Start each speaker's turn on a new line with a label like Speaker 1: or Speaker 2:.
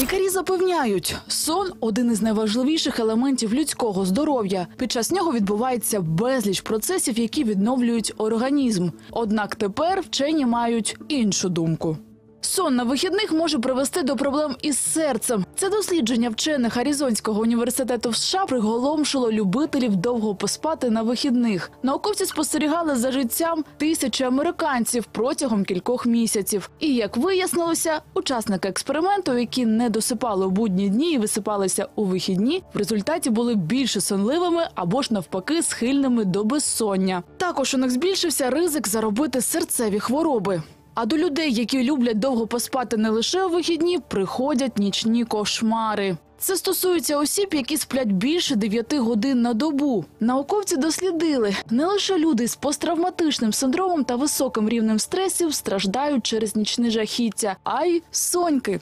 Speaker 1: Лікарі запевняють, сон один із найважливіших елементів людського здоров'я. Під час нього відбувається безліч процесів, які відновлюють організм. Однак тепер вчені мають іншу думку. Сон на вихідних може привести до проблем із серцем. Це дослідження вчених Аризонського університету в США приголомшило любителів довго поспати на вихідних. Науковці спостерігали за життям тисячі американців протягом кількох місяців. І як вияснилося, учасники експерименту, які не досипали у будні дні і висипалися у вихідні, в результаті були більше сонливими або ж навпаки схильними до безсоння. Також у них збільшився ризик заробити серцеві хвороби. А до людей, які люблять довго поспати не лише у вихідні, приходять нічні кошмари. Це стосується осіб, які сплять більше 9 годин на добу. Науковці дослідили, не лише люди з посттравматичним синдромом та високим рівнем стресів страждають через нічне жахіття, а й соньки.